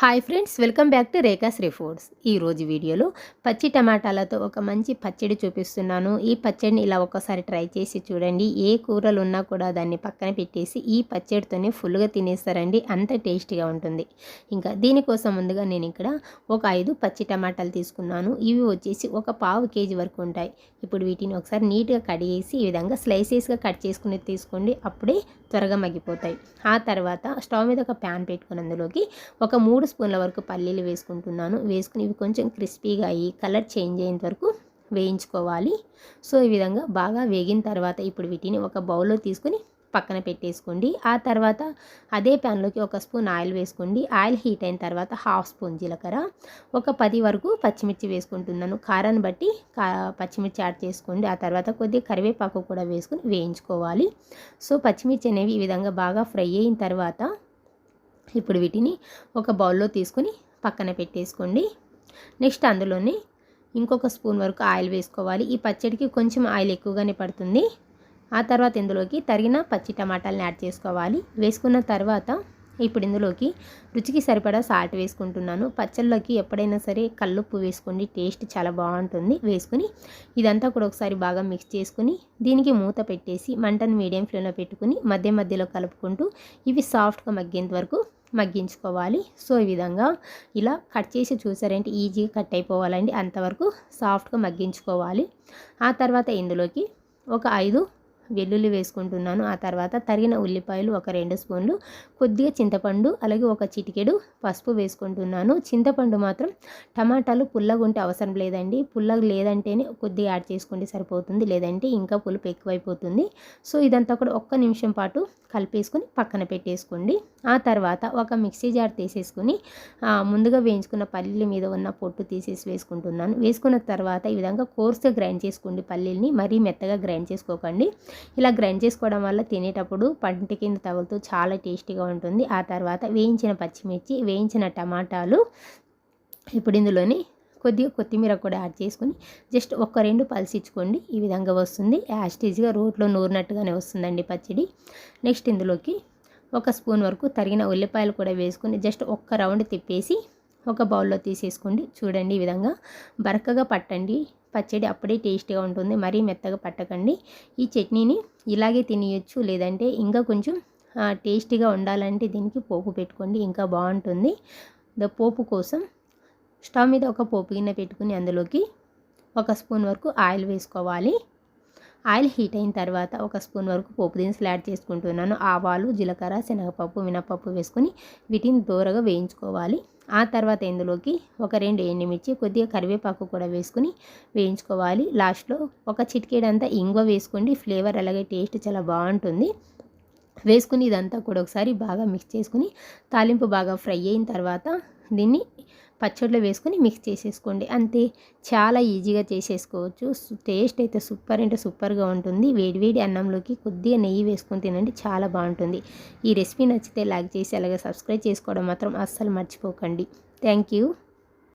Hi friends welcome back to Rekha Shri foods. ఈరోజు వీడియోలో పచ్చి టమాటాలతో ఒక మంచి పచ్చడి చూపిస్తున్నాను. ఈ పచ్చడిని ఇలా ఒక్కసారి ట్రై చేసి చూడండి. ఏ కూరలు ఉన్నా కూడా దాన్ని పక్కన పెట్టేసి ఈ పచ్చడితోనే ఫుల్గా తినేస్తారండి. అంత టేస్టీగా ఉంటుంది. ఇంకా దీనికోసం ముందుగా నేను ఇక్కడ ఒక ఐదు పచ్చి టమాటాలు తీసుకున్నాను. ఇవి వచ్చేసి ఒక పావు కేజీ వరకు ఉంటాయి. ఇప్పుడు వీటిని ఒకసారి నీట్గా కడిగేసి ఈ విధంగా స్లైసెస్గా కట్ చేసుకుని తీసుకోండి. అప్పుడే త్వరగా మగ్గిపోతాయి. ఆ తర్వాత స్టవ్ మీద ఒక ప్యాన్ పెట్టుకుని అందులోకి ఒక మూడు స్పూన్ల వరకు పల్లీలు వేసుకుంటున్నాను. వేసుకుని ఇవి కొంచెం క్రిస్పీగా అయ్యి కలర్ చేంజ్ అయ్యేంత వరకు వేయించుకోవాలి. సో ఈ విధంగా బాగా వేగిన తర్వాత ఇప్పుడు వీటిని ఒక బౌల్లో తీసుకుని పక్కన పెట్టేసుకోండి. ఆ తర్వాత అదే ప్యాన్లోకి ఒక స్పూన్ ఆయిల్ వేసుకోండి. ఆయిల్ హీట్ అయిన తర్వాత హాఫ్ స్పూన్ జీలకర్ర ఒక పది వరకు పచ్చిమిర్చి వేసుకుంటున్నాను. కారాన్ని బట్టి కా పచ్చిమిర్చి యాడ్ చేసుకోండి. ఆ తర్వాత కొద్దిగా కరివేపాకు కూడా వేసుకుని వేయించుకోవాలి. సో పచ్చిమిర్చి అనేవి ఈ విధంగా బాగా ఫ్రై అయిన తర్వాత ఇప్పుడు వీటిని ఒక బౌల్లో తీసుకుని పక్కన పెట్టేసుకోండి. నెక్స్ట్ అందులోనే ఇంకొక స్పూన్ వరకు ఆయిల్ వేసుకోవాలి. ఈ పచ్చడికి కొంచెం ఆయిల్ ఎక్కువగానే పడుతుంది. ఆ తర్వాత ఇందులోకి తరిగిన పచ్చి టమాటాలను యాడ్ చేసుకోవాలి. వేసుకున్న తర్వాత ఇప్పుడు ఇందులోకి రుచికి సరిపడా సాల్ట్ వేసుకుంటున్నాను. పచ్చళ్ళకి ఎప్పుడైనా సరే కల్లుప్పు వేసుకోండి. టేస్ట్ చాలా బాగుంటుంది. వేసుకుని ఇదంతా కూడా ఒకసారి బాగా మిక్స్ చేసుకుని దీనికి మూత పెట్టేసి మంటను మీడియం ఫ్లేమ్లో పెట్టుకుని మధ్య మధ్యలో కలుపుకుంటూ ఇవి సాఫ్ట్గా మగ్గేంత వరకు మగ్గించుకోవాలి. సో ఈ విధంగా ఇలా కట్ చేసి చూసారంటే? ఈజీగా కట్ అయిపోవాలండి. అంతవరకు సాఫ్ట్గా మగ్గించుకోవాలి. ఆ తర్వాత ఇందులోకి ఒక ఐదు వెల్లుల్లి వేసుకుంటున్నాను. ఆ తర్వాత తరిగిన ఉల్లిపాయలు ఒక రెండు స్పూన్లు కొద్దిగా చింతపండు అలాగే ఒక చిటికెడు పసుపు వేసుకుంటున్నాను. చింతపండు మాత్రం టమాటాలు పుల్లగా ఉంటే అవసరం లేదండి. పుల్లగా లేదంటేనే కొద్దిగా యాడ్ చేసుకుంటే సరిపోతుంది లేదంటే ఇంకా పులుపు ఎక్కువైపోతుంది. సో ఇదంతా కూడా ఒక్క నిమిషం పాటు కలిపేసుకొని పక్కన పెట్టేసుకోండి. ఆ తర్వాత ఒక మిక్సీ జార్ తీసేసుకుని ముందుగా వేయించుకున్న పల్లీల మీద ఉన్న పొట్టు తీసేసి వేసుకుంటున్నాను. వేసుకున్న తర్వాత ఈ విధంగా కోర్స్గా గ్రైండ్ చేసుకోండి పల్లీల్ని. మరీ మెత్తగా గ్రైండ్ చేసుకోకండి. ఇలా గ్రైండ్ చేసుకోవడం వల్ల తినేటప్పుడు పంట కింద తగులుతూ చాలా టేస్టీగా ఉంటుంది. ఆ తర్వాత వేయించిన పచ్చిమిర్చి వేయించిన టమాటాలు ఇప్పుడు ఇందులోని కొద్దిగా కొత్తిమీర కూడా యాడ్ చేసుకొని జస్ట్ ఒక రెండు పలిసిచ్చుకోండి ఈ విధంగా వస్తుంది. యాస్టీజ్గా రోట్లో నూరినట్టుగానే వస్తుందండి పచ్చడి. నెక్స్ట్ ఇందులోకి ఒక స్పూన్ వరకు తరిగిన ఉల్లిపాయలు కూడా వేసుకొని జస్ట్ ఒక్క రౌండ్ తిప్పేసి ఒక బౌల్లో తీసేసుకోండి. చూడండి ఈ విధంగా బరకగా పట్టండి. పచ్చడి అప్పుడే టేస్ట్గా ఉంటుంది. మరీ మెత్తగా పట్టకండి. ఈ చట్నీని ఇలాగే తినేయచ్చు. లేదంటే ఇంకా కొంచెం టేస్టీగా ఉండాలంటే దీనికి పోపు పెట్టుకోండి. ఇంకా బాగుంటుంది. ద పోపు కోసం స్టవ్ మీద ఒక పోపు గిన్నె పెట్టుకుని అందులోకి ఒక స్పూన్ వరకు ఆయిల్ వేసుకోవాలి. ఆయిల్ హీట్ అయిన తర్వాత ఒక స్పూన్ వరకు పోపు దినుసులు యాడ్ చేసుకుంటున్నాను. ఆవాలు జీలకర్ర శనగపప్పు మినపప్పు వేసుకొని వీటిని దూరగా వేయించుకోవాలి. ఆ తర్వాత ఇందులోకి ఒక రెండు ఎండుమిర్చి కొద్దిగా కరివేపాకు కూడా వేసుకుని వేయించుకోవాలి. లాస్ట్లో ఒక చిటికేడంతా ఇంగువ వేసుకోండి ఫ్లేవర్ అలాగే టేస్ట్ చాలా బాగుంటుంది. వేసుకుని ఇదంతా కూడా ఒకసారి బాగా మిక్స్ చేసుకుని తాలింపు బాగా ఫ్రై అయిన తర్వాత దీన్ని పచ్చడిలో వేసుకొని మిక్స్ చేసేసుకోండి. అంతే చాలా ఈజీగా చేసేసుకోవచ్చు. టేస్ట్ అయితే సూపర్ అంటే సూపర్గా ఉంటుంది. వేడివేడి అన్నంలోకి కొద్దిగా నెయ్యి వేసుకొని తినండి చాలా బాగుంటుంది. ఈ రెసిపీ నచ్చితే లైక్ చేసి అలాగే సబ్స్క్రైబ్ చేసుకోవడం మాత్రం అస్సలు మర్చిపోకండి. Thank you.